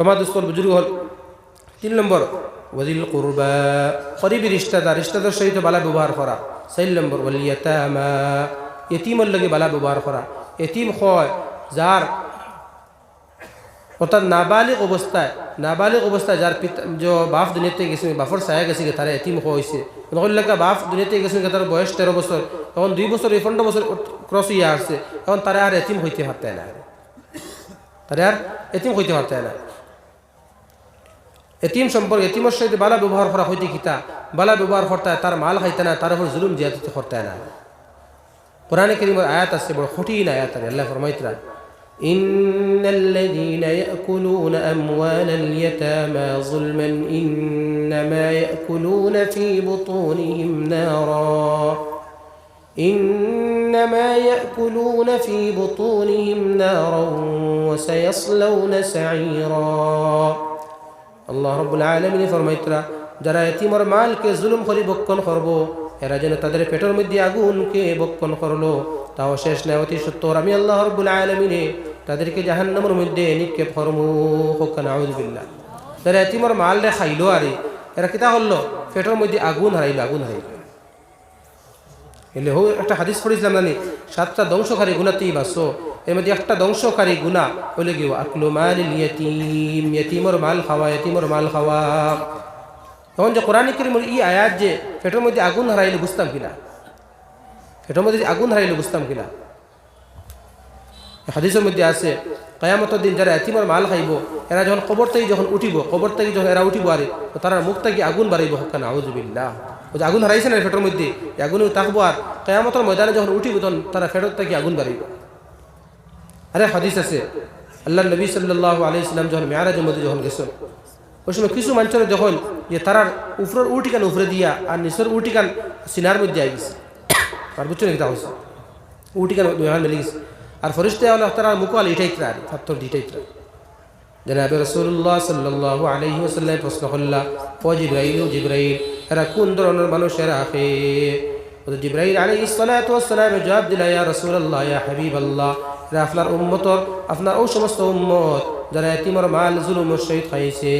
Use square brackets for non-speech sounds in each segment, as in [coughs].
তোমার দুস্তর বুজুর্গ হল। তিন নম্বর ওয়াদিল কুরবা। করিবি রিস্তাদার রিস্তাদার সহিত বালা ব্যবহার করা। চার নম্বর ওয়ালিয়াতামা এতিমর লগে বালা ব্যবহার করা। এতিম হয় যার অর্থাৎ নাবালিক অবস্থায় নাবালিক অবস্থায় যার পিতা, যে বাপ দুনিয়াতে গেছে বাপর ছায়া গেছে গে তারা এতিম হয়েছে নকল্লাকা বাপ দুনিয়াতে গেছে তার বয়স তেরো বছর তখন দুই বছর এই পনেরো বছর ক্রস হইয়া আসছে তখন তারা আর এতিম হইতে পারতে না তারা আর এতিম হইতে পারতে না এতিম সম্পর্কে এতিমের সহিত বালা ব্যবহার করা হইতে কিতা বালা ব্যবহার করতে হয়, তার মাল খাইতে না তার উপর জুলুম জিয়াদত করতে না কোরআনে করিমের আয়াত আছে বড় কঠিন আয়াত আছে আল্লাহ ফরমাইতরা إن الذين يأكلون أموال اليتامى ظلما إنما يأكلون في بطونهم نارا إنما يأكلون في بطونهم نارا وسيصلون سعيرا আল্লাহ রব্বুল আলমিনী ফরমাইতরা, যারা এতিমর মালকে জুলুম করি বক্ষণ করব, এরা যেন তাদের পেটের মধ্যে আগুনকে বক্ষণ করল। তাও শেষ নেই, অতি সত্তর। আমি আল্লাহ রব্বুল আলমিনে তাদেরকে জাহান্নামের মধ্যে নিক্ষেপ করমু। হোকান আউজবিল্লা যারা এতিমর মাল রে খাইলো আরে, এরা কিতা করল? পেটের মধ্যে আগুন হারাইলো আগুন হারাইলো। এলে হো, একটা হাদিস পড়েছিলাম জানি, সাতটা ধ্বংসকারী গুণাতেই বাসো এর মধ্যে একটা ধ্বংসকারী গুণা হলে কি আকলু মাল ইয়তিম, ইয়তিমর মাল খাওয়া, ইয়তিমর মাল খাওয়া। তখন যে কোরআন করিমর ই আয়াত যে পেটের মধ্যে আগুন হারাইলে বুঝতাম কিনা? পেটের মধ্যে আগুন হারাইলে বুঝতাম কিনা? হাদিসের মধ্যে আছে, কয়ামতের দিন যারা এতিমর মাল খাইব, এরা যখন কবর থেকে যখন উঠিব, কবর থেকে যখন এরা উঠিব, আরে তারা মুখ থেকে আগুন বাড়াইব হকান আউজুবিল্লাহ ওই যে আগুন হারাইছে না ফেটোর মধ্যে, আগুন থাকব আর কয়ামতের ময়দানে যখন উঠিব, তখন তারা ফেরত থেকে আগুন বাড়াইব। আরে হাদিস আছে। আল্লাহ নবী সাল্লাহ আলি যখন মেয়ারাজের মধ্যে যখন গেছেন, ওই সময় কিছু মানুষের যখন যে তারার উপরের উটিকান উপরে দিয়া আর নিচের উটিকান সিনার মধ্যে আই গেছে। আর বুঝছ তা হয়েছে উটিকান মেলে গেছে। আর ফরিস্তে হলো তারা মুকুয়াল ইটাইতরা আর ফাত্তর দিটাইতরা জনাবে রসুল্লাহ সাল্লাহ আলহি ওসাল্লাম প্রশ্ন করলা, ও জিব্রাইল ও এরা কোন ধরনের মানুষেরা আফে জিব্রাইল আলী ইসালাতাম জবাব দিলা, ইয়া রসুল্লাহ ইয়া হাবিব আল্লাহ আপনার উম্মতর, আপনার ও সমস্ত উম্মত, যারা এতিমর মাল জুলুমর সহিত খাইছে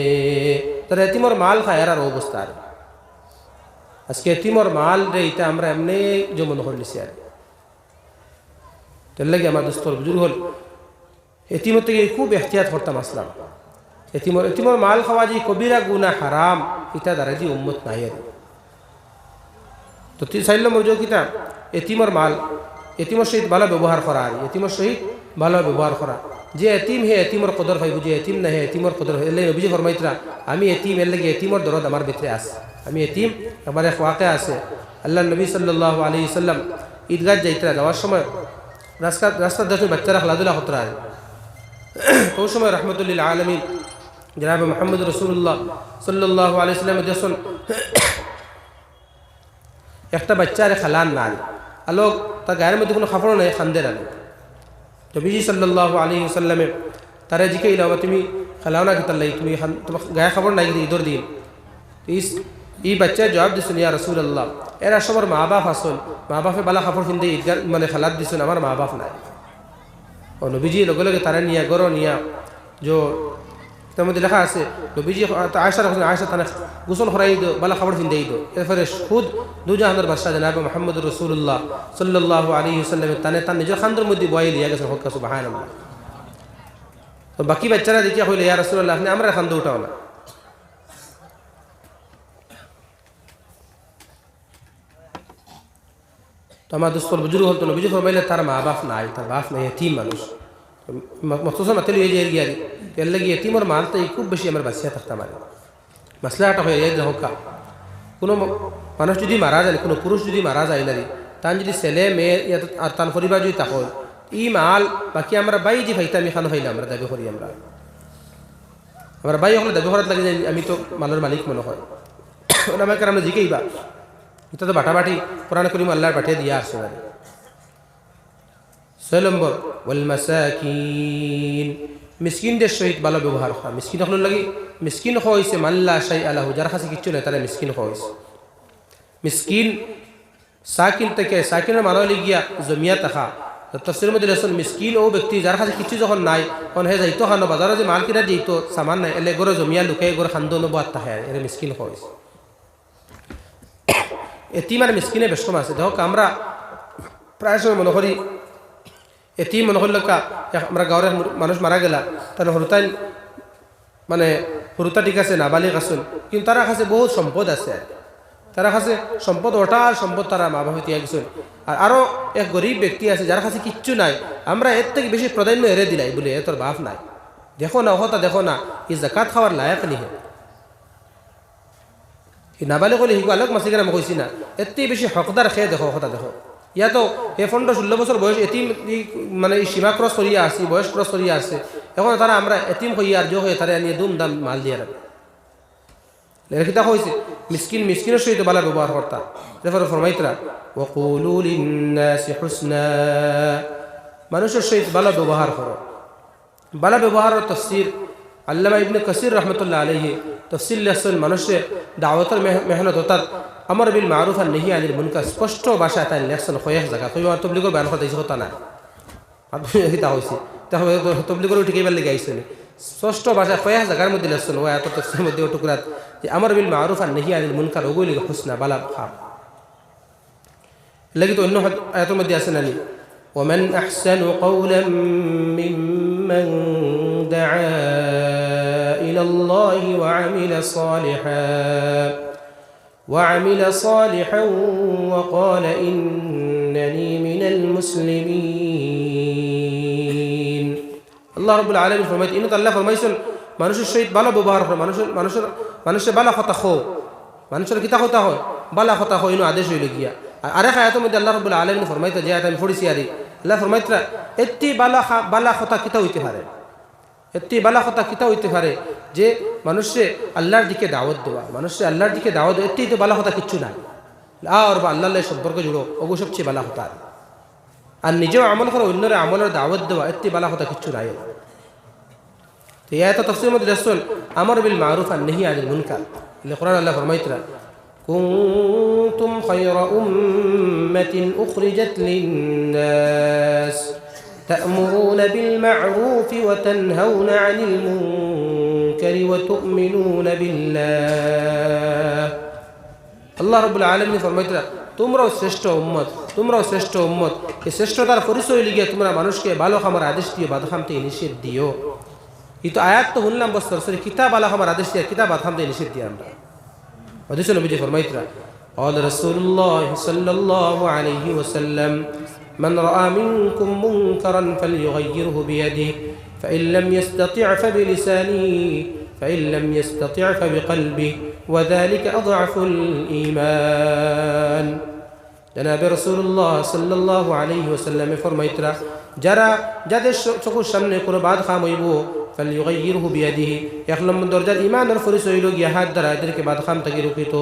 তারা এতিমর মাল খায় আর অবস্থা আজকে এতিমর মাল রে, এটা আমরা এমনি জমন করলিছি আর। তার লাগে আমার দোস্তর বুজুর্গ হল, এতিমর থেকে খুব এহতিয়াত করতাম আসলাম। এতিমর এতিমর মাল খাওয়া যে কবিরা গুনা হারাম ইটা দ্বারা যে উম্মত নাই আর। তো চাইল মর্য কিতা এতিমর মাল এতিমর সহিত ভালো ব্যবহার করা আর এতিমর সহিত ভালো ব্যবহার করা যে এতিম, হে এতিমর কদর ভাইব যে এতিম না হে এতিমর কদর এলে নবীজি ফরমাইতরা আমি এতিম এর লাগে এতিমর দরদ আমার ভিতরে আছে। আমি এতিম আমার এক ওয়াকে আছে। আল্লাহ নবী সাল্লাহ আলী সাল্লাম ঈদগাহ যাইতরা যাওয়ার সময় রাস্তা রাস্তার দেখে বাচ্চারা খেলাধুলা হতো আর ওই সময় রহমতুল্লিল আলমী জনাব মোহাম্মদ রসুল্লাহ সাল্লাহ আলি সাল্লামের দেখুন একটা বাচ্চারে খেলার নাল আলোক তার গায়ের মধ্যে কোনো খাফড় নেই, খান্দের আলো নবীজি সাল্লাহ আলী সাল্লামে তারা জিকে ইলাম তুমি খেলাও না কিতার লাই তুমি তোমার গায়ে খবর নাই কিন্তু ঈদর দিন। ই বাচ্চায় জবাব দিছেন, ইয়া রসুল আল্লাহ এরা সবার মা বাপ আসল। মা বাপে বালা কাপড় কিনতে ঈদগার মানে খেলার দিছেন, আমার মা বাপ নাই। ও নবীজি লগে লগে তারা নিয়া, গর নিয়া যে তার মধ্যে লেখা আছে নবীজি আয়সা রাখছেন আয়সা তানে গোসল খরাই দো বালা খাবার ফিন দেই দো এরপরে খুদ দুজাহানের বাদশাহ জানাব মোহাম্মদ রসুল্লাহ সাল্লাহ আলী সাল্লামের তানে তার নিজের খান্দের মধ্যে বয়ে লিয়া গেছেন হকা সুবাহান তো বাকি বাচ্চারা দেখিয়া হইলে ইয়া রসুল্লাহ আপনি আমরা খান্দ উঠাও না তো আমার দুস্তর বুজুর্গ হতো নবীজি ফরমাইলে তার মা বাপ নাই তার বাপ নাই এতিম মানুষ মখসুসা মাতেল এই যে তেল লাগি এতিমর মালতে খুব বেশি আমার বাঁচিয়া থাকতাম আর মাসলাটা হয়ে যায় হোকা, কোনো মানুষ যদি মারা যায়, কোনো পুরুষ যদি মারা যায় না তান যদি ছেলে, মেয়ে আর তার পরিবার যদি তাক ই মাল বাকি আমরা বাই যে ভাইতাম এখানে ভাইলে আমরা দাবি করি আমরা। আমার বাই ওখানে দাবি করার লাগে আমি তো মালের মালিক মনে হয়। আমাকে আমরা জিকেই বা এটা তো বাটাবাটি কোরআন করিম আল্লাহর পাঠিয়ে দিয়ে আসছে মানে। ছয় নম্বর ওয়াল মাসাকিন মিসকিনদের সহিত ভালো ব্যবহার করা। মিসকিন হল লাগি, মিসকিন হয়েছে মাল্লা শাই আল্লাহ যার কাছে কিচ্ছু নেই, তারা মিসকিন হয়েছে মিসকিন সাকিন থেকে সাকিনের মানব গিয়া জমিয়া থাকা তফসির মধ্যে লেসন মিসকিন ও ব্যক্তি যার কাছে কিছু যখন নাই, তখন হে যাইতো খানো বাজারে যে মাল কিনা দিত, সামান নাই, এলে গড়ে জমিয়া লুকে গড়ে খান্দো নব আত্মা হয় এর মিসকিন হয় [coughs] এতিম আর মিসকিনে কম আছে। দেখো আমরা প্রায় সময় মনে করি এতিম মনে করল আমরা গাঁৱৰ মানুষ মারা গেলা। তার হরুতাইন মানে হরুতা ঠিক আছে, নাবালিক আসুন কিন্তু তারা কাছে বহুত সম্পদ আছে। তারা কাছে সম্পদ ওটার সম্পদ তারা মা বাবা তিয়া গেছেন আর আরও এক গরিব ব্যক্তি আছে যার কাছে কিচ্ছু নাই। আমরা এর থেকে বেশি প্রাধান্য এড়ে দিলাই বলে, এ তোর বাপ নাই। দেখো না ওহতা দেখো না, ই জাকাত খাওয়ার লায়ক নিহে। এই নাবালিক হলে হিগু আলোক মাসিকে আমি না থেকে বেশি হকদার খেয়ে দেখো ওহতা দেখো। ইয়াতো এ পনেরো ষোলো বছর বয়স এতিম মানে সীমা ক্রস করিয়া আসি বয়স ক্রস করিয়া আসে এখন তারা আমরা এতিম হইয়া আর জো হয়ে তারা নিয়ে দাম মাল দিয়ে রাখে লেখিতা হয়েছে মিসকিন মিসকিনের সহিত বালা ব্যবহার করতা ফরমাইতরা মানুষের সহিত বালা ব্যবহার করো বালা ব্যবহারের তফসির আল্লামা ইবনে কসির রহমতুল্লাহ আলহি তফসিল মানুষের দাওয়াতের মেহনত অর্থাৎ আমার বিল মারুফ আর নেহি আলির মুনকা স্পষ্ট ভাষায় তাই লেসন কয়েক জায়গা কই আমার তবলিগর বায়ান কথা কথা না আপনি তা হয়েছে তাহলে তবলিগর উঠে কেবার লেগে আইসেন স্পষ্ট ভাষায় কয়েক জায়গার মধ্যে লেসন ও এত তফসিলের মধ্যে ও টুকরাত যে আমার বিল মারুফ আর নেহি আলির মুনকার ওগুলি লিগে হুসনা বালা খাম লাগি তো অন্য আয়াতের মধ্যে আছে নানি ومن أحسن قولا ممن دعا إلى الله وعمل صالحا وعمل صالحا وقال إنني من المسلمين আল্লাহ রবুল আলমী ফরমাইছে ইনত আল্লাহ ফরমাইছেন মানুষের সহিত ভালো ব্যবহার হয় মানুষের মানুষের মানুষের বালা কথা খো মানুষের কিতা কথা হয় বালা কথা হয় ইনো আদেশ হইলে গিয়া আর আরেক আয়াতের মধ্যে আল্লাহ রবুল আলমী ফরমাইতে যে আয়াত আমি পড়েছি আরে আল্লাহ ফরমাইতরা এত্তি বালা বালা কথা কিতা হইতে পারে এত্তি বালা কথা কিতা হইতে পারে যে মানুষে আল্লাহর দিকে দাওয়াত দেওয়া মানুষে আল্লাহর দিকে দাওয়াত দেওয়া এত্তি তো বালা কথা কিচ্ছু নাই আর বা আল্লাহ সম্পর্ক জুড়ো ওগো সবচেয়ে বালা কথা আর নিজেও আমল করো অন্যরা আমলের দাওয়াত দেওয়া এত্তি বালা কথা কিচ্ছু নাই তো এই তো তফসির মধ্যে রাসূল আমর বিল মারুফ আর নেহি আনিল মুনকার কোরআন আল্লাহ ফরমাইতরা كنتم خير أمة أخرجت للناس تأمرون بالمعروف وتنهون عن المنكر وتؤمنون بالله আল্লাহ রবুল্লা আলমী ফরমাইতরা তোমরাও শ্রেষ্ঠ উম্মত তোমরাও শ্রেষ্ঠ উম্মত এই শ্রেষ্ঠতার পরিচয় লিগে তোমরা মানুষকে ভালো খামার আদেশ দিও বাদ খামতে নিষেধ দিও এই তো আয়াত তো শুনলাম বস সরাসরি কিতাব আলা খামার আদেশ দিয়া কিতাব বাদ খামতে নিষেধ দিই আমরা حديث النبي فرميتنا قال رسول الله صلى الله عليه وسلم من رأى منكم منكرا فليغيره بيده فإن لم يستطع فبلسانه فإن لم يستطع فبقلبه وذلك أضعف الإيمان جناب رسول الله صلى الله عليه وسلم فرميتنا যারা যাদের চোখের সামনে কোনো বাদ খাম হইব ফালিয়ুগাইয়িরহু বিয়াদিহি এক নম্বর দরজার ইমানের পরিচয় হইল গিয়া হাত দ্বারা এদেরকে বাদ খাম থেকে রুকিত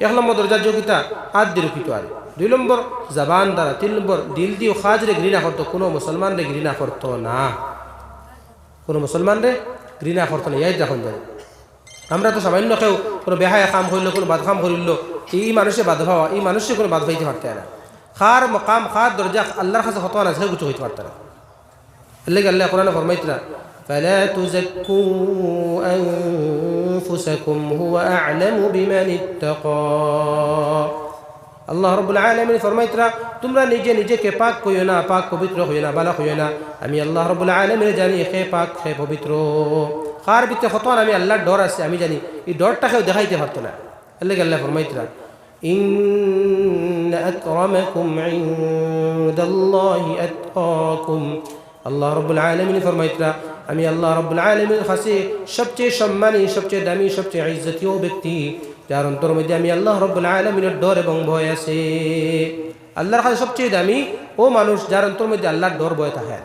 এক নম্বর দরজার যোগিতা হাত দিয়ে রুকিত আর দুই নম্বর জবান দ্বারা তিন নম্বর দিল দিয়ে খাজরে ঘৃণা করতো কোনো মুসলমানরে ঘৃণা করতো না কোনো মুসলমানরে ঘৃণা করতো না ইয়াই যখন যায় আমরা তো সামান্য কেউ কোনো বেহায় খাম হইল কোনো বাদ খাম করিল এই মানুষে বাদ ভাবা এই মানুষে কোনো বাদ ভাইতে পারতে না খার মকাম খার দরজা আল্লাহর কাছে হতো না সে কিছু হইতে পারত না আল্লাহ আল্লাহ কোরআনে ফরমাইতরা فلا تزكوا أنفسكم هو أعلم بمن اتقى আল্লাহ রবুল আলমিন ফরমাইতরা তোমরা নিজে নিজেকে পাক কইও না পাক পবিত্র হইও না বালা হইও না আমি আল্লাহ রবুল আলমিন জানি খে পাক খে পবিত্র কার ভিতরে কত আমি আল্লাহর ডর আছে আমি জানি এই ডরটাকেও দেখাইতে পারতো না আল্লাহ আল্লাহ ফরমাইতরা إن أكرمكم عند الله أتقاكم আল্লাহ রব্বুল আলমিন ফরমাইতরা আমি আল্লাহ রব্বুল আলমিন কাছে সবচেয়ে সম্মানী সবচেয়ে দামি সবচেয়ে ইজ্জতীয় ব্যক্তি যার অন্তর মধ্যে আমি আল্লাহ রব্বুল আলমিনের ডর এবং ভয় আছে। আল্লাহর কাছে সবচেয়ে দামি ও মানুষ যার অন্তর মধ্যে আল্লাহর ডর, ভয় থাকে।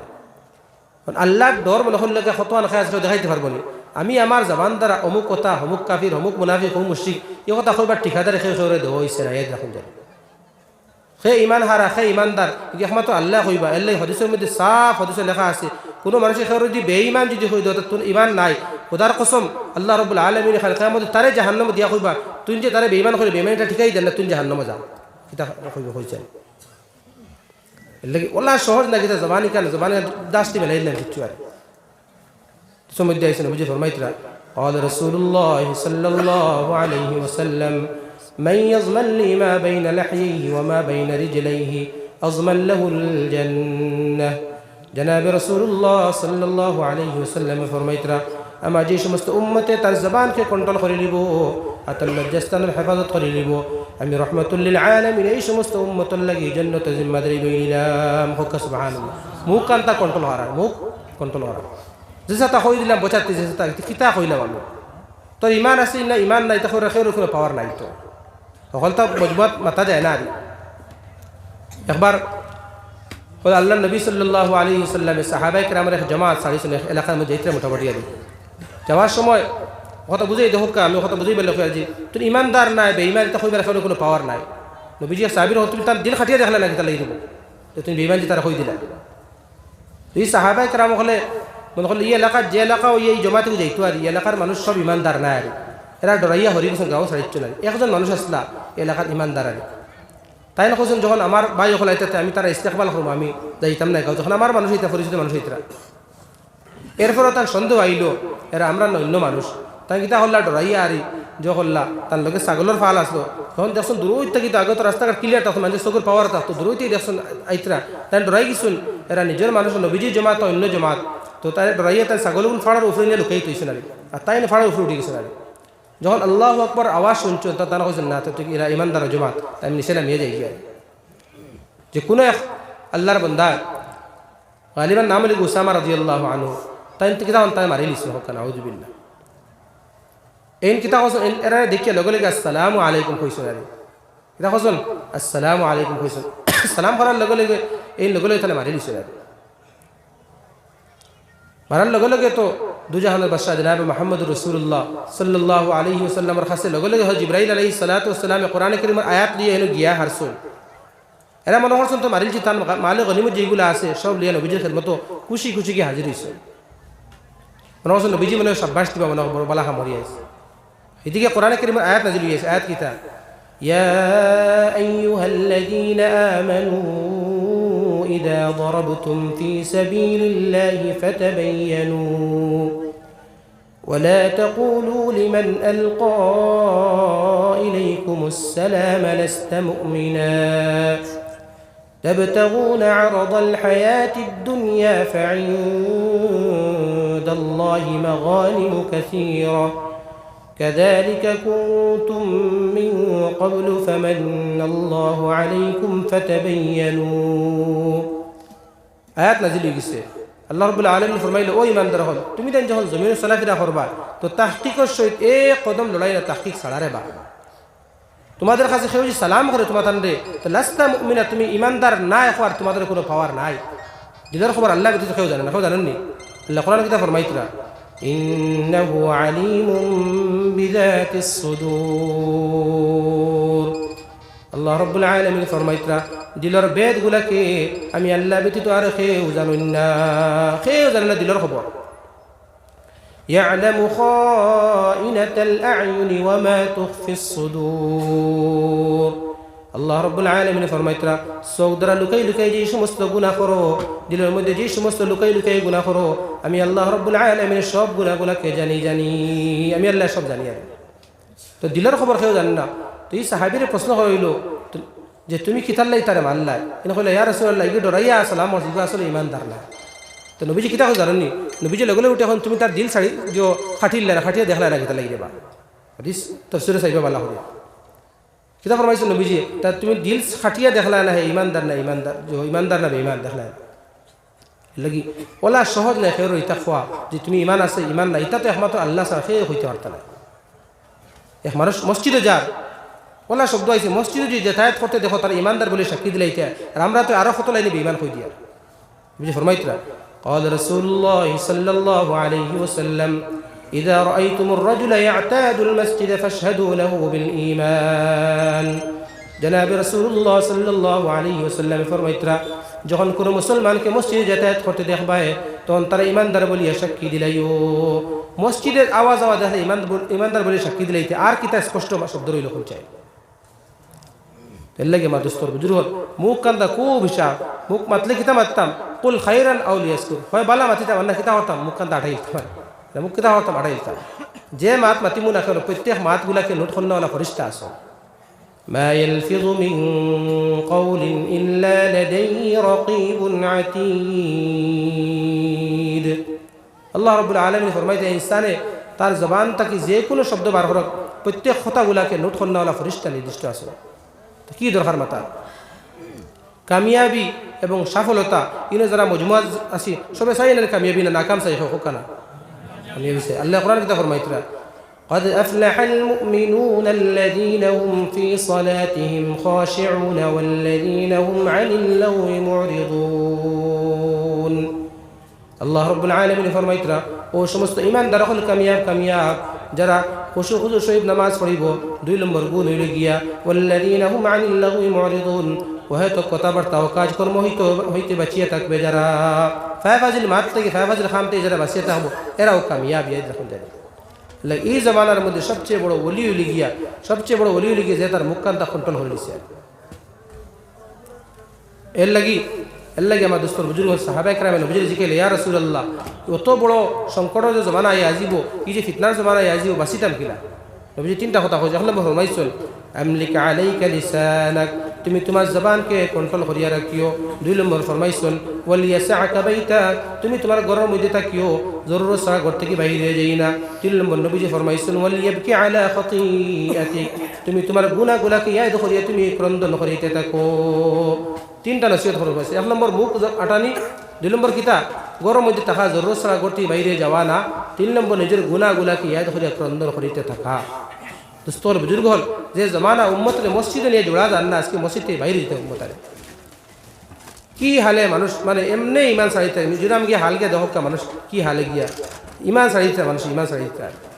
আল্লাহর ডর মনে হলে কত আনখা আসলে দেখাইতে পারব না। আমি আমার জবান দ্বারা অমুক কথা, অমুক কাফির, অমুক মুনাফিক, অমুক মুশিক এই কথা কইবার ঠিকাদারে সেই সৌরে হয়েছে না রাখুন যায় সে ইমান হারা সে ইমানদার একমাত্র আল্লাহ হইবা আল্লাহ হদিসের মধ্যে সাফ হদিসে লেখা আছে কোনো মানুষের খেয়ে যদি বেঈমান যদি হই দেয় তোর ইমান নাই খোদার কসম আল্লাহ রবুল আলমিন খাল খেয়ার মধ্যে তারে জাহান্নম দিয়া হইবা তুই যে তারে বেঈমান করে বেইমানটা ঠিকাই দেন না তুই জাহান্নম যা এটা হইব হয়েছে এর লাগে ওলা সহজ না কিতা জবানি কেন জবানি দাসটি বেলাই না কিচ্ছু আর সময় আইসেন বুঝে ফরমাইতরা قال رسول الله صلى الله عليه وسلم من يضمن لي ما بين لحييه وما بين رجليه أضمن له الجنة জনাব রসুল্লাহ সাল্লাহ আলী ওসাল্লামে ফরমাইতরা, আমার যে সমস্ত উম্মতে তার জবানকে কন্ট্রোল করে নিব আর তার লজ্জাস্থানের হেফাজত করে নিব, আমি রহমতুল্লিল আলমিন এই সমস্ত উম্মতর জন্য তো জিম্মাদারি বইলাম হক সুবাহান মুখ কান্তা কন্ট্রোল হারা মুখ কন্ট্রোল হারা যেসাতা হই দিলাম বোঝাতে যেসাতা কিতা হইলাম আমি। তোর ইমান আছে না ইমান নাই, তখন রেখে রেখে পাওয়ার নাই তো। তখন তো মজবত মাথা যায় না একবার ওই আল্লাহ নবী সাল্লাহ আলী সাল্লামে সাহাবাই কেরামের এক জমাত সারিয়েছেন এলাকার মধ্যে যাইতে মোটামুটি আর যাওয়ার সময় কথা বুঝেই দেখুক আমি কথা বুঝেই বেলে আজি তুমি ইমানদার নাই বেইমান এটা হইবার এখন কোনো পাওয়ার নাই। নবীজি সাহাবির তুমি তার দিল খাটিয়ে দেখলে নাকি তাহলে দিব? তুমি বেইমান যে তারা হই দিলা। এই সাহাবাই কেরাম হলে মনে করলে, এই এলাকার যে এলাকা ওই এই জমা থেকে যাইতো আর, এই এলাকার মানুষ সব ইমানদার নাই আর। এরা ডরাইয়া হরি গেছেন গাঁও ছাড়িচ্ছ না একজন মানুষ আসলা, এলাকার ইমানদার আর। তাই না কৈছেন যখন আমার ভাই হল আইতাতে আমি তারা ইস্তেকবাল করব আমি যাইতাম না যখন আমার মানুষ হইতা, পরিচিত মানুষ হইতরা এরপরও তার সন্দেহ আইল, এরা আমরা অন্য মানুষ। তাই কিতা হল্লা ডরাইয়া আরি, যে হল্লা তার লগে ছাগলের ফাল আসলো। তখন দেখুন দূরই থেকে আগে তো রাস্তাঘাট ক্লিয়ার থাকতো মানুষের চকুর পাওয়ার থাকতো দূরই থেকে দেখুন আইতরা। তাই ডরাই গেছুন, এরা নিজের মানুষ, নবীজি জমাত, অন্য জমাত। তো তাই ডরাইয়া তাই ছাগলগুলো ফাড়ার উপরে নিয়ে লুকাই তৈছে নারী আর তাই ফাড়ার উপরে উঠে গেছে নারী যখন আল্লাহ আকবর আওয়াজ শুনছেন তা তারা হয়েছেন না, তো এরা ইমানদার জমাত। তাই নিচে নামিয়ে যাই গিয়ে। যে কোনো এক আল্লাহর বন্দা, গালিবার নাম লিখে উসামা রাজি আল্লাহ আনু তাই কিতা তাই মারি লিছিল হোক না আউজুবিল্লা এইন কিতা কসন এরা দেখিয়ে লগে লগে আসসালামু আলাইকুম কইছেন আরে কিতা কসন আসসালামু আলাইকুম কইছেন সালাম করার লগে লগে এই লগে লগে তাহলে মারি লিছিল আরে মারার লগে লগে তো দুজাহানের বাদশাহ জনাব মোহাম্মদ রসুল্লাহ সাল্লাহ আলহি ওসাল্লামর কাছে লগে লগে হয় জিব্রাহিল আলহি সালাতামে কোরআন করিমের আয়াত নিয়ে এনে গিয়া হারসুল এরা মনে করছেন তো মারিল চিতান মালে গলিমত যেগুলো আছে সব লিয়া নবীজির খেদমত খুশি খুশি কি হাজির হয়েছে মনে করছেন নবীজি মানে সাব্বাস দিবা মনে বড় বালা হামরি আছে এদিকে কোরআন করিমের আয়াত নাজিল হয়েছে আয়াত কিতা ইয়া আইয়ুহাল্লাযীনা আমানু إذا ضربتم في سبيل الله فتبينوا. ولا تقولوا لمن ألقى إليكم السلام لست مؤمنا. تبتغون عرض الحياة الدنيا فعند الله مغانم كثيرة. كذلك كنتم من قبل فمن الله عليكم فتبينوا আয়াত নাজিল হয়ে গেছে আল্লাহ রবুল্লা আলম ফরমাইলে ও ইমানদার হল তুমি দেন যখন জমিন চলাফেরা করবা তো তাহকিকর সহিত এ কদম লড়াই না তাহকিক ছাড়ারে বা তোমাদের কাছে কেউ যদি সালাম করে তোমার রে তো লাস্তা মিনা তুমি ইমানদার না হওয়ার তোমাদের কোনো পাওয়ার নাই দিদার খবর আল্লাহ কিন্তু কেউ জানে না কেউ জানেননি আল্লাহ কোরআন কিতা ফরমাইতরা إنه عليم بذات الصدور আল্লাহ রব্বুল আলমিন ফরমাইতরা দিলর বেদগুলাকে আমি আল্লাহ ব্যতীত আর খেয়েও জানুন না খেয়েও জানে না দিলর খবর يعلم خائنة الأعين وما تخفي الصدور আল্লাহ রব্বুল আলমিন ফরমাইতরা, চোখ দ্বারা লুকাই লুকাই যে সমস্ত গুণা করো, দিলের মধ্যে যে সমস্ত লুকাই লুকাই গুণা করো, আমি আল্লাহ রব্বুল আলমিনের সব গুণাগুলাকে জানি জানি, আমি আল্লাহ সব জানি আর তো দিলের খবর কেউ জানে না। তো এই সাহাবির প্রশ্ন হইল যে তুমি কিতাল্লাই তারে মানলাই কিন্তু কইলে ইয়ার আসলে ইগে ডরাইয়া আসলাম মসজিদ আসলে ইমানদার না। তো নবীজি কিতা জানেননি? নবীজি লগে উঠে এখন তুমি তার দিল ছাড়ি, যে খাটিলে না খাটিয়ে দেখলাই না কিতা লাগি দেবা। হাদিস, তফসিরে চাইবা বালা হলে কিতা ফরমাইছে নবীজি তা তুমি দিল খাটিয়ে দেখলা না হে ইমানদার না ইমানদার যে ইমানদার না ইমান দেখলা লাগি ওলা সহজ নাই সের ইতা খোয়া যে তুমি ইমান আছে ইমান না ইতা তো একমাত্র আল্লাহ ছাড়া সে হইতে পারত না এক মানুষ মসজিদে যার ওলা শব্দ আইছে মসজিদে যদি যাতায়াত করতে দেখো তারা ইমানদার বলে সাক্ষী দিলে ইতা আর আমরা তো আরো কত লাইনে ইমান কই দিয়া বুঝে ফরমাইতরা قال رسول الله صلى الله عليه وسلم إذا رأيتم الرجل يعتاد المسجد فاشهدوا له بالإيمان جناب رسول الله صلى الله عليه وسلم فرميترا যখন কোনো মুসলমানকে মসজিদে যাতায়াত করতে দেখবায় তখন তারা ইমানদার বলিয়া সাক্ষী দিলাইও মসজিদের আওয়াজ আওয়াজ দেখলে ইমান ইমানদার বলে সাক্ষী দিলাইতে আর কিতা স্পষ্ট শব্দ রইল কোন চাই এর লাগে আমার দোস্তর বুজুর হল মুখ কান্দা খুব হিসাব মুখ মাতলে কিতা মারতাম কুল খাইরান আউলিয়াসকুর হয় বালা মাতিতাম আন্না কিতা হতাম মুখ কান্দা আঠাই দিতাম মুখ কিতা হতাম আঠাই দিতাম যে মাত মাতিমু না কেন প্রত্যেক মাতগুলাকে নোট খন্নওয়ালা ফরিস্তা আসো ما يلفظ من قول إلا لديه رقيب عتيد আল্লাহ রবুল আলমী ফরমাইতে ইনসানে তার জবান তাকে যে কোনো শব্দ বার করক প্রত্যেক কথাগুলাকে নোট খন্নাওয়ালা ফরিস্তা নির্দিষ্ট আছে তো কি দরকার মাতা কামিয়াবি এবং সফলতা ইনো যারা মজমুয়া আছি সবে চাই না কামিয়াবি না নাকাম চাই হোক না কামিয়াবি চাই আল্লাহ কোরআন কিতা ফরমাইতরা قد أفلح المؤمنون الذين هم في صلاتهم خاشعون والذين هم عن اللغو معرضون আল্লাহ রব্বুল আলমিন ফরমাইতরা ও সমস্ত ইমানদার হল কামিয়াব কামিয়াব যারা খুশু খুশু শহীদ নামাজ পড়িব দুই নম্বর গুণ হইল গিয়া ওয়াল্লাযীনা হুম আনিল লাগwi মুরিদুন ও হয়তো কথাবার্তা ও কাজকর্ম হইতে হইতে বাঁচিয়ে থাকবে যারা। ফায়ফাজিল মাত থেকে ফায়ফাজিল খাম থেকে যারা বাঁচিয়ে থাকব, এরাও কামিয়াব রাখুন জানি এই জমানার মধ্যে সবচেয়ে বড় অলি উলি গিয়া, সবচেয়ে বড় অলি উলি গিয়া যে তার মুখকান্তা কন্ট্রোল হয়ে নিছে এর লাগি এর লাগি আমার দোস্তর বুজুর্গ সাহাবাই ক্রামে বুঝে জিকেলে ইয়া রসুল্লাহ অত বড় সংকট যে জমানা আই আজিব, এই যে ফিতনার জমানা আই আজিব, বাঁচিতাম কিনা? নবীজি তিনটা কথা হয়েছে এখন ফরমাইছল আলাইকা লিসানাক তুমি তোমার জবানকে কন্ট্রোল করিয়া রাখিও দুই নম্বর ফরমাইছল ওয়ালিয়াসা আকাবাইতা তুমি তোমার ঘরের মধ্যে থাকিও। জরুর সারা ঘর থেকে বাইরে যাই না তিন নম্বর নবীজি ফরমাইছল ওয়ালিয়াবকি আলা খতিআতিক তুমি তোমার গুনাহগুলাকে ইয়াদ করিয়া তুমি ক্রন্দন করিতে থাকো। তিনটা নসিহত ফরমাইছে এক নম্বর মুখ আটানি, দুই নম্বর কিতা গরম মধ্যে থাকা জরুর সারা ঘরটি বাইরে যাওয়া না। তিন নম্বর নিজের গুনাহগুলাকে ইয়াদ করিয়া ক্রন্দন করিতে থাকা। দোস্তর বুজুর্গ হল। যে জমানা উম্মতরে মসজিদে নিয়ে জোড়া যান না, আজকে মসজিদ থেকে বাইরে যেতে উম্মতারে। কি হালে মানুষ মানে এমনি ইমান সারিতে, মিজোরাম গিয়ে হালকে দহকা মানুষ, কি হালে গিয়া। ইমান সারিতে মানুষ, ইমান সারিতে।